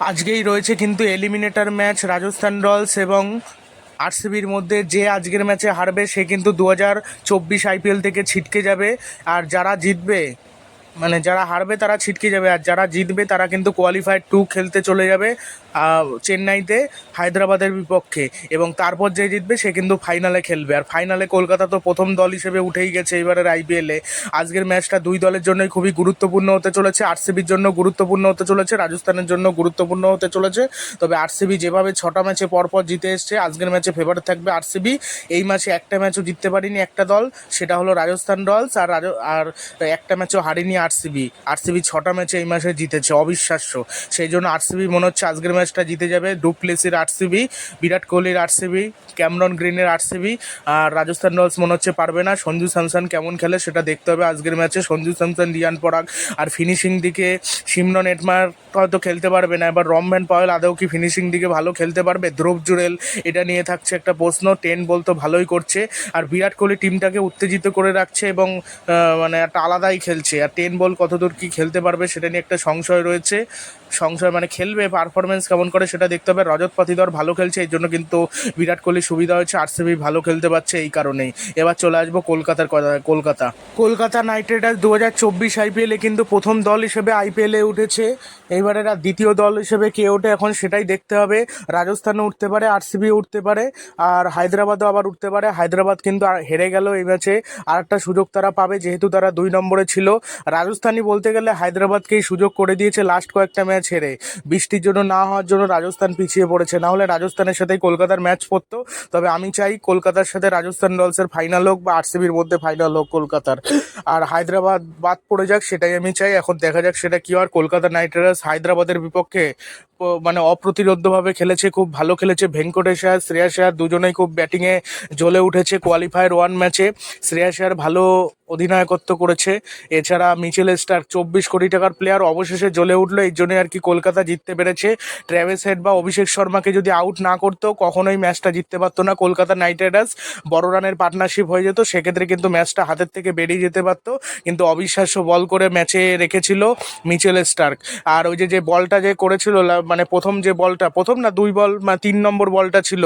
আজকেই রয়েছে কিন্তু এলিমিনেটর ম্যাচ রাজস্থান রয়্যালস এবং আরসিবির মধ্যে যে আজকের ম্যাচে হারবে সে কিন্তু দু হাজার চব্বিশ আইপিএল থেকে ছিটকে যাবে। আর যারা জিতবে মানে যারা হারবে তারা ছিটকে যাবে, আর যারা জিতবে তারা কিন্তু কোয়ালিফায়ার টু খেলতে চলে যাবে চেন্নাইতে, হায়দ্রাবাদের বিপক্ষে। এবং তারপর যে জিতবে সে কিন্তু ফাইনালে খেলবে। আর ফাইনালে কলকাতা তো প্রথম দল হিসেবে উঠেই গেছে এবারের আইপিএলে আজকের ম্যাচটা দুই দলের জন্যই খুবই গুরুত্বপূর্ণ হতে চলেছে। আরসিবির জন্য গুরুত্বপূর্ণ হতে চলেছে। রাজস্থানের জন্য গুরুত্বপূর্ণ হতে চলেছে। তবে আরসিবি যেভাবে ছটা ম্যাচে পরপর জিতে এসছে, আজকের ম্যাচে ফেভারিট থাকবে আরসিবি এই ম্যাচে একটা ম্যাচও জিততে পারেনি একটা দল, সেটা হলো রাজস্থান রয়্যালস। আর আর একটা ম্যাচও হারেনি আরসিবি আরসিবি ছটা ম্যাচে এই মাসে জিতেছে, অবিশ্বাস্য। সেই জন্য আরসিবি মনে হচ্ছে আজকের ম্যাচটা জিতে যাবে। ডুপ্লেসির আরসিবি, বিরাট কোহলির আরসিবি, ক্যামরন গ্রিনের আরসিবি, আর রাজস্থান রয়্যালস মনে হচ্ছে পারবে না। সঞ্জু স্যামসন কেমন খেলে সেটা দেখতে হবে আজকের ম্যাচে। সঞ্জু স্যামসন রিয়ান পরাগ আর ফিনিশিং দিকে সিমরন এটমার হয়তো খেলতে পারবে না। এবার রমভ্যান পাওয়েল আদৌ কি ফিনিশিং দিকে ভালো খেলতে পারবে? ধ্রুব জুরেল এটা নিয়ে থাকছে একটা প্রশ্ন। টেন বল তো ভালোই করছে। আর বিরাট কোহলি টিমটাকে উত্তেজিত করে রাখছে এবং মানে একটা আলাদাই খেলছে। আর টেন বল কতদূর কি খেলতে পারবে সেটা নিয়ে একটা সংশয় রয়েছে। সংশয় মানে খেলবে পারফরমেন্স কেমন করে সেটা দেখতে হবে। রজত পাতিদর ভালো খেলছে, এই জন্য কিন্তু বিরাট কোহলি সুবিধা হয়েছে আর আরসিবি ভালো খেলতে পারছে এই কারণেই। এবার চলে আসব কলকাতার কথা কলকাতা। কলকাতা নাইট রাইডার্স দু হাজার চব্বিশ আইপিএলে কিন্তু প্রথম দল হিসেবে আইপিএলে উঠেছে। এরা দ্বিতীয় দল হিসেবে কে ওঠে এখন সেটাই দেখতে হবে। রাজস্থানও উঠতে পারে আর আরসিবি উঠতে পারে, আর হায়দ্রাবাদও আবার উঠতে পারে। হায়দ্রাবাদ কিন্তু হেরে গেল এই ম্যাচে। আর একটা সুযোগ তারা পাবে, যেহেতু তারা দুই নম্বরে ছিল। রাজস্থানই বলতে গেলে হায়দ্রাবাদকেই সুযোগ করে দিয়েছে লাস্ট কয়েকটা ম্যাচ হেরে বৃষ্টির জন্য না হওয়ার জন্য রাজস্থান পিছিয়ে পড়েছে। না হলে রাজস্থানের সাথেই কলকাতার ম্যাচ পড়তো। তবে আমি চাই কলকাতার সাথে রাজস্থান রয়্যালসের ফাইনাল হোক বা আরসিবির মধ্যে ফাইনাল হোক কলকাতার। আর হায়দ্রাবাদ বাদ পড়ে যাক, সেটাই আমি চাই। এখন দেখা যাক সেটা কি হয়। কলকাতা নাইট রাইডার্স হায়দ্রাবাদের বিপক্ষে মানে অপ্রতিরোধ্যভাবে খেলেছে, খুব ভালো খেলেছে। ভেঙ্কটেশ আর শ্রেয়াস দুজনেই খুব ব্যাটিংয়ে জ্বলে উঠেছে কোয়ালিফায়ার ওয়ান ম্যাচে শ্রেয়াস ভালো অধিনায়কত্ব করেছে। এছাড়া মিচেল স্টার চব্বিশ কোটি টাকার প্লেয়ার অবশেষে জ্বলে উঠল। এই জন্যই আর কি কলকাতা জিততে পেরেছে। ট্র্যাভেস হেড বা অভিষেক শর্মাকে যদি আউট না করতো কখনোই ম্যাচটা জিততে পারতো না। কলকাতা নাইট রাইডার্স বড় রানের পার্টনারশিপ হয়ে যেত। সেক্ষেত্রে কিন্তু ম্যাচটা হাতের থেকে বেরিয়ে যেতে পারতো। কিন্তু অবিশ্বাস্য বল করে ম্যাচে রেখেছিল মিচেল স্টার্ক আর ওই যে যে বলটা যে করেছিল মানে প্রথম যে বলটা, প্রথম না দুই বল তিন নম্বর বলটা ছিল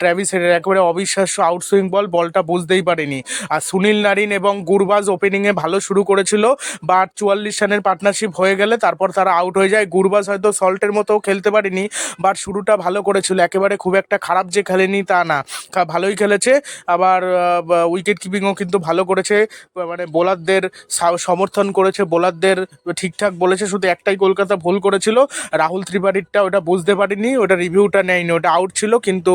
ট্র্যাভিস হেডের একেবারে অবিশ্বাস্য আউটসুইং বল। বলটা বুঝতেই পারেনি। আর সুনীল নারিন এবং গুরবাজ ওপেনিংয়ে ভালো শুরু করেছিল বাট চুয়াল্লিশ রানের পার্টনারশিপ হয়ে গেলে তারপর তারা আউট হয়ে যায়। গুরবাজ হয়তো সল্টের মতো খেলতে পারেনি বাট শুরুটা ভালো করেছিল। একেবারে খুব একটা খারাপ যে খেলেনি তা না। ভালোই খেলেছে। আবার উইকেট কিপিংও কিন্তু ভালো করেছে। মানে বোলারদের সমর্থন করেছে বোলারদের ঠিকঠাক বলেছে। শুধু একটাই কলকাতা ভুল করেছিল। রাহুল ত্রিপাঠীরটা ওটা বুঝতে পারিনি, ওটা রিভিউটা নেয়নি। ওটা আউট ছিল, কিন্তু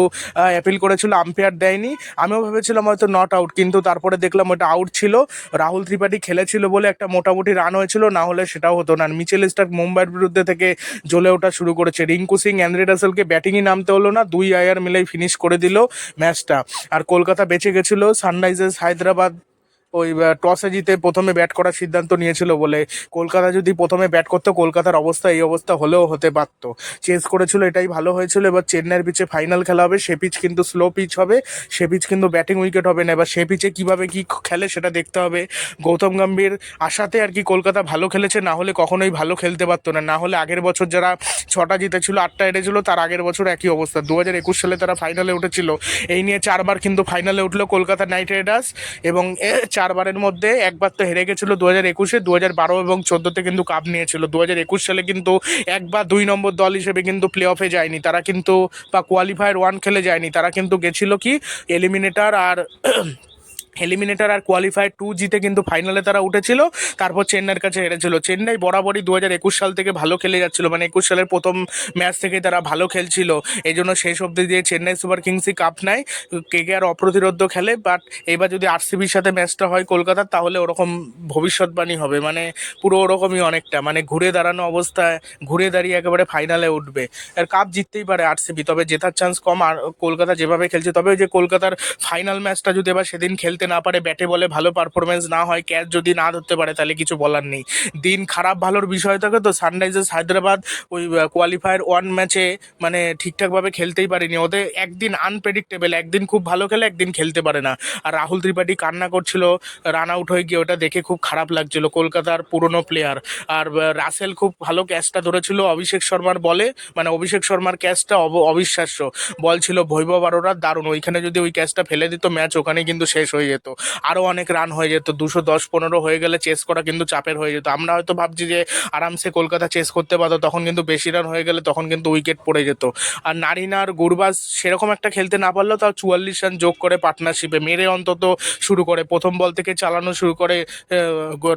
অ্যাপিল করেছিল আম্পায়ার দেয়নি। আমিও ভেবেছিলাম হয়তো নট আউট কিন্তু তারপরে দেখলাম ওটা আউট ছিল। রাহুল ত্রিপাঠি খেলেছিল বলে একটা মোটামুটি রান হয়েছিল, না হলে সেটাও হতো না। মিচেল স্টার্ক মুম্বাইয়ের বিরুদ্ধে থেকে জ্বলে ওঠা শুরু করেছে। রিঙ্কু সিং অ্যান্ড্রে রাসেলকে ব্যাটিংই নামতে হলো না, দুই আয়ার মিলেই ফিনিশ করে দিল ম্যাচটা। আর কলকাতা বেঁচে গেছিল সানরাইজার্স হায়দ্রাবাদ ওই টসে জিতে প্রথমে ব্যাট করার সিদ্ধান্ত নিয়েছিল বলে। কলকাতা যদি প্রথমে ব্যাট করতো, কলকাতার অবস্থা এই অবস্থা হলেও হতে পারতো। চেস করেছিল, এটাই ভালো হয়েছিল। এবার চেন্নাইয়ের পিচে ফাইনাল খেলা হবে, সে পিচ কিন্তু স্লো পিচ হবে, সে পিচ কিন্তু ব্যাটিং উইকেট হবে না। এবার সে পিচে কীভাবে কী খেলে সেটা দেখতে হবে। গৌতম গম্ভীর আশাতে আর কি কলকাতা ভালো খেলেছে, না হলে কখনোই ভালো খেলতে পারতো না। না হলে আগের বছর যারা ছটা জিতেছিল, আটটা হেরেছিল, তার আগের বছর একই অবস্থা। দু হাজার একুশ সালে তারা ফাইনালে উঠেছিল। এই নিয়ে চারবার কিন্তু ফাইনালে উঠল কলকাতা নাইট রাইডার্স এবং এ চারবারের মধ্যে একবার তো হেরে গেছিল দু হাজার একুশে দু হাজার বারো এবং চোদ্দোতে কিন্তু কাপ নিয়েছিল। দু হাজার একুশ সালে কিন্তু একবার দুই নম্বর দল হিসেবে কিন্তু প্লে অফে যায়নি। তারা কিন্তু বা কোয়ালিফায়ার ওয়ান খেলে যায়নি। তারা কিন্তু গেছিল কি এলিমিনেটার আর এলিমিনেটার আর কোয়ালিফায়ার টু জিতে কিন্তু ফাইনালে তারা উঠেছিল। তারপর চেন্নাইয়ের কাছে হেরেছিল। চেন্নাই বরাবরই দু হাজার একুশ সাল থেকে ভালো খেলে যাচ্ছিল। মানে একুশ সালের প্রথম ম্যাচ থেকে তারা ভালো খেলছিল। এই জন্য শেষ অবধি দিয়ে চেন্নাই সুপার কিংসই কাপ নেয়। কে কে আর অপ্রতিরোধ খেলে বাট এবার যদি আরসিবির সাথে ম্যাচটা হয় কলকাতার, তাহলে ওরকম ভবিষ্যৎবাণী হবে। মানে পুরো ওরকমই অনেকটা। মানে ঘুরে দাঁড়ানো অবস্থায়, ঘুরে দাঁড়িয়ে একেবারে ফাইনালে উঠবে। আর কাপ জিততেই পারে আরসিবি তবে জেতার চান্স কম। আর কলকাতা যেভাবে খেলছে, তবে ওই যে কলকাতার ফাইনাল ম্যাচটা যদি এবার সেদিন খেলতে খেলতে না পারে, ব্যাটে বলে ভালো পারফরমেন্স না হয় ক্যাচ যদি না ধরতে পারে, তাহলে কিছু বলার নেই। দিন খারাপ ভালোর বিষয় থাকে তো সানরাইজার্স হায়দ্রাবাদ ওই কোয়ালিফায়ার ওয়ান ম্যাচে মানে ঠিকঠাকভাবে খেলতেই পারেনি। ওদের একদিন আনপ্রেডিক্টেবল একদিন খুব ভালো খেলে, একদিন খেলতে পারে না। আর রাহুল ত্রিপাঠী কান্না করছিল রান আউট হয়ে গিয়ে ওটা দেখে খুব খারাপ লাগছিল, কলকাতার পুরনো প্লেয়ার আর রাসেল খুব ভালো ক্যাচটা ধরেছিল, অভিষেক শর্মার বলে মানে অভিষেক শর্মার ক্যাচটা অব- অবিশ্বাস্য। বল ছিল বৈভব আরোরার, দারুণ। ওইখানে যদি ওই ক্যাচটা ফেলে দিত ম্যাচ ওখানে কিন্তু শেষ হয়ে যেত। আরও অনেক রান হয়ে যেত। দুশো দশ পনেরো হয়ে গেলে চেস করা কিন্তু চাপের হয়ে যেত। আমরা হয়তো ভাবছি যে আরামসে কলকাতা চেস করতে পারতো, তখন কিন্তু বেশি রান হয়ে গেলে তখন কিন্তু উইকেট পড়ে যেত। আর নারিনা আর গুরবাজ সেরকম একটা খেলতে না পারলেও তাও চুয়াল্লিশ রান যোগ করে পার্টনারশিপে মেরে অন্তত শুরু করে। প্রথম বল থেকে চালানো শুরু করে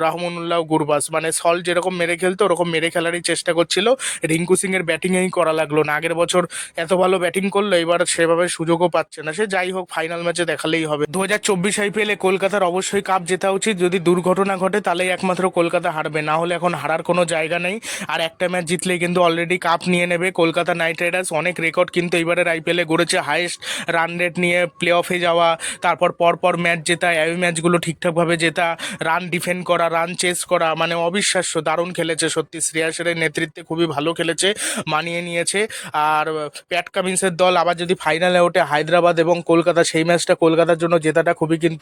রহমানুল্লাহ গুরবাজ। মানে সল যেরকম মেরে খেলতো, ওরকম মেরে খেলারই চেষ্টা করছিল। রিঙ্কু সিং এর ব্যাটিংয়েই করা লাগল না। আগের বছর এত ভালো ব্যাটিং করল, এবার সেভাবে সুযোগও পাচ্ছে না। সে যাই হোক ফাইনাল ম্যাচে দেখালেই হবে। দু হাজার চব্বিশ আইপিএলে কলকাতার অবশ্যই কাপ জেতা উচিত। যদি দুর্ঘটনা ঘটে, তাহলেই একমাত্র কলকাতা হারবে। না হলে এখন হারার কোনো জায়গা নেই। আর একটা ম্যাচ জিতলেই কিন্তু অলরেডি কাপ নিয়ে নেবে। কলকাতা নাইট রাইডার্স অনেক রেকর্ড কিন্তু এবারের আইপিএলে গড়েছে। হাইয়েস্ট রান রেট নিয়ে প্লে অফে যাওয়া, তারপর পরপর ম্যাচ জেতা, এই ম্যাচগুলো ঠিকঠাকভাবে জেতা রান ডিফেন্ড করা রান চেস করা মানে অবিশ্বাস্য, দারুণ খেলেছে সত্যি। শ্রেয়াসের নেতৃত্বে খুবই ভালো খেলেছে, মানিয়ে নিয়েছে। আর প্যাট কামিন্সের দল আবার যদি ফাইনালে ওঠে, হায়দ্রাবাদ এবং কলকাতা, সেই ম্যাচটা কলকাতার জন্য জেতাটা খুবই কিন্তু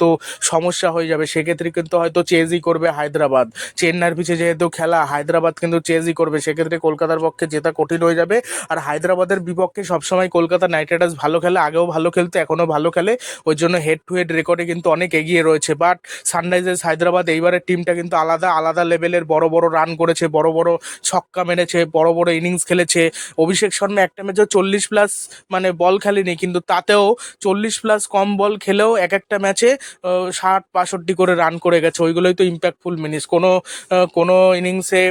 সমস্যা হয়ে যাবে। সেক্ষেত্রে কিন্তু হয়তো চেজই করবে হায়দ্রাবাদ। চেন্নাইয়ের পিছিয়ে যেহেতু খেলা, হায়দ্রাবাদ কিন্তু চেজই করবে। সেক্ষেত্রে কলকাতার পক্ষে জেতা কঠিন হয়ে যাবে। আর হায়দ্রাবাদের বিপক্ষে সবসময় কলকাতা নাইট রাইডার্স ভালো খেলে, আগেও ভালো খেলতো, এখনও ভালো খেলে। ওই জন্য হেড টু হেড রেকর্ডে কিন্তু অনেক এগিয়ে রয়েছে। বাট সানরাইজার্স হায়দ্রাবাদ এইবারের টিমটা কিন্তু আলাদা আলাদা লেভেলের বড় বড় রান করেছে, বড় বড় ছক্কা মেরেছে, বড় বড় ইনিংস খেলেছে। অভিষেক শর্মা একটা ম্যাচে চল্লিশ প্লাস মানে বল খেলেনি, কিন্তু তাতেও চল্লিশ প্লাস কম বল খেলেও এক একটা ম্যাচে ষাট, বাষট্টি করে রান করে গেছে। ওইগুলোই তো ইম্প্যাক্টফুল মিনিস কোনো কোনো ইনিংসে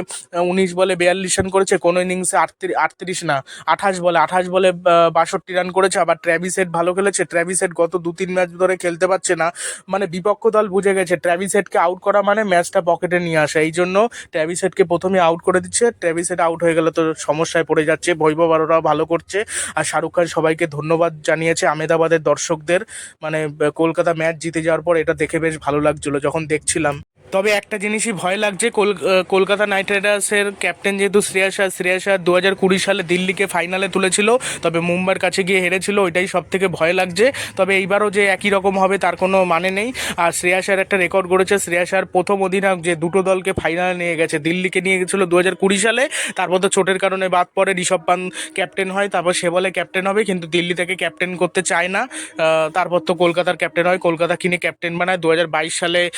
উনিশ বলে বিয়াল্লিশ রান করেছে, কোনো ইনিংসে আটত্রিশ আটত্রিশ না, আঠাশ বলে আঠাশ বলে বাষট্টি রান করেছে। আবার ট্র্যাভিস হেড ভালো খেলেছে। ট্র্যাভিস হেড গত দু, তিন ম্যাচ ধরে খেলতে পারছে না। মানে বিপক্ষ দল বুঝে গেছে ট্র্যাভিস হেডকে আউট করা মানে ম্যাচটা পকেটে নিয়ে আসা। এই জন্য ট্র্যাভিস হেডকে প্রথমে আউট করে দিচ্ছে। ট্র্যাভিস হেড আউট হয়ে গেলে তো সমস্যায় পড়ে যাচ্ছে। বৈভব আরোরাও ভালো করছে। আর শাহরুখ খান সবাইকে ধন্যবাদ জানিয়েছে আমেদাবাদের দর্শকদের। মানে কলকাতা ম্যাচ জিতে যাওয়ার পর এটা দেখে বেশ ভালো লাগছিল। যখন দেখছিলাম তবে একটা জিনিসই ভয় লাগছে, কল- কলকাতা নাইট রাইডার্সের ক্যাপ্টেন যেহেতু শ্রেয়াস আর শ্রেয়াস আর দু হাজার কুড়ি সালে দিল্লিকে ফাইনালে তুলেছিল, তবে মুম্বাইয়ের কাছে গিয়ে হেরেছিল, ওইটাই সব থেকে ভয় লাগছে। তবে এইবারও যে একই রকম হবে তার কোনো মানে নেই। আর শ্রেয়াসার একটা রেকর্ড গড়েছে শ্রেয়াসার প্রথম অধিনায়ক যে দুটো দলকে ফাইনালে নিয়ে গেছে, দিল্লিকে নিয়ে গেছিল দু হাজার কুড়ি সালে, তারপর তো চোটের কারণে বাদ পড়ে ঋষভ পান ক্যাপ্টেন হয়, তারপর সে বলে ক্যাপ্টেন হবে, কিন্তু দিল্লি থেকে ক্যাপ্টেন করতে চায় না। তারপর তো কলকাতার ক্যাপ্টেন হয়, কলকাতা কিনে ক্যাপ্টেন বানায়। দু হাজার বাইশ সালে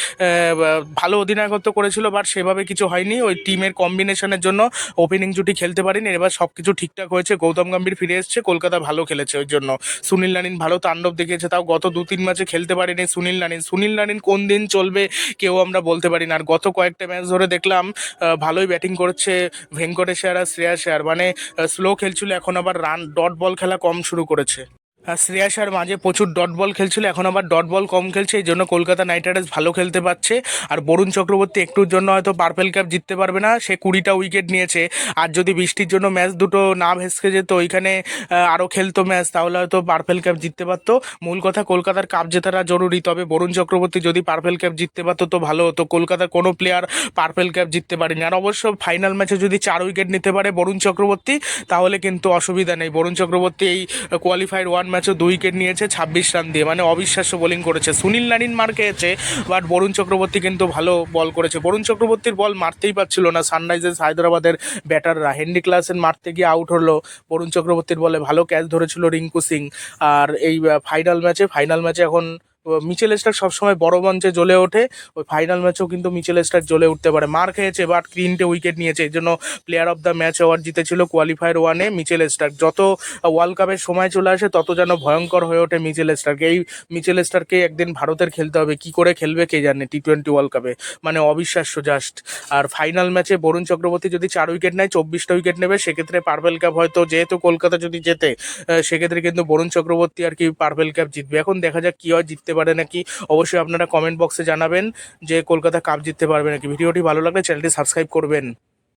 ভালো অধিনায়কত্ব করেছিল বাট সেভাবে কিছু হয়নি। ওই টিমের কম্বিনেশনের জন্য ওপেনিং জুটি খেলতে পারেনি। এবার সব কিছু ঠিকঠাক হয়েছে। গৌতম গম্ভীর ফিরে এসছে। কলকাতা ভালো খেলেছে ওই জন্য। সুনীল নারিন ভালো তাণ্ডব দেখিয়েছে। তাও গত দু তিন ম্যাচে খেলতে পারেনি সুনীল নারিন। সুনীল নারিন কোন দিন চলবে কেউ আমরা বলতে পারি না। আর গত কয়েকটা ম্যাচ ধরে দেখলাম ভালোই ব্যাটিং করছে ভেঙ্কটেশ্বর আর শ্রেয়াস আর মানে স্লো খেলছিল, এখন আবার রান ডট বল খেলা কম শুরু করেছে। শ্রেয়াস আর মাঝে প্রচুর ডট বল খেলছিল, এখন আবার ডট বল কম খেলছে, এই জন্য কলকাতা নাইট রাইডার্স ভালো খেলতে পারছে। আর বরুণ চক্রবর্তী একটুর জন্য হয়তো পার্পেল ক্যাপ জিততে পারবে না, সে কুড়িটা উইকেট নিয়েছে। আর যদি বৃষ্টির জন্য ম্যাচ দুটো না ভেসকে যেত, ওইখানে আরও খেলতো ম্যাচ, তাহলে হয়তো পার্পেল ক্যাপ জিততে পারতো। মূল কথা, কলকাতার কাপ জেতাটা জরুরি, তবে বরুণ চক্রবর্তী যদি পার্পেল ক্যাপ জিততে পারতো, তো ভালো হতো। কলকাতার কোনো প্লেয়ার পার্পেল ক্যাপ জিততে পারেনি। আর অবশ্য ফাইনাল ম্যাচে যদি চার উইকেট নিতে পারে বরুণ চক্রবর্তী, তাহলে কিন্তু অসুবিধা নেই। বরুণ চক্রবর্তী এই কোয়ালিফাইড ওয়ান ম্যাচও দুই উইকেট নিয়েছে, ছাব্বিশ রান দিয়ে। মানে অবিশ্বাস্য বোলিং করেছে। সুনীল নারিন মার খেয়েছে, বাট বরুণ চক্রবর্তী কিন্তু ভালো বল করেছে। বরুণ চক্রবর্তীর বল মারতেই পারছিল না। সানরাইজার্স হায়দ্রাবাদের ব্যাটাররা হেন্ডি ক্লাসেন মারতে গিয়ে আউট হলো। বরুণ চক্রবর্তীর বলে ভালো ক্যাচ ধরেছিল রিঙ্কু সিং। আর এই ফাইনাল ম্যাচে ফাইনাল ম্যাচে এখন মিচেল স্টার্ক সবসময় বড় মঞ্চে জ্বলে ওঠে। ওই ফাইনাল ম্যাচেও কিন্তু মিচেল স্টার্ক জ্বলে উঠতে পারে। মার খেয়েছে বাট তিনটে উইকেট নিয়েছে। এই জন্য player of the match award জিতেছিল কোয়ালিফায়ার ওয়ানে মিচেল স্টার্ক যত ওয়ার্ল্ড কাপের সময় চলে আসে তত যেন ভয়ঙ্কর হয়ে ওঠে মিচেল স্টার্ক এই মিচেল স্টারকে একদিন ভারতের খেলতে হবে। কি করে খেলবে কে জানে টি টোয়েন্টি ওয়ার্ল্ড কাপে মানে অবিশ্বাস্য জাস্ট আর ফাইনাল ম্যাচে বরুণ চক্রবর্তী যদি চার উইকেট নেয় চব্বিশটা উইকেট নেবে। সেক্ষেত্রে পার্পেল ক্যাপ হয়তো যেহেতু কলকাতা যদি আহ, সেক্ষেত্রে কিন্তু বরুণ চক্রবর্তী আর কি পার্পেল ক্যাপ জিতবে। এখন দেখা যাক কি হয় জিততে পারে নাকি অবশ্যই আপনারা কমেন্ট বক্সে জানাবেন যে কলকাতা কাপ জিততে পারবে নাকি। ভিডিওটি ভালো লাগলে চ্যানেলটি সাবস্ক্রাইব করবেন।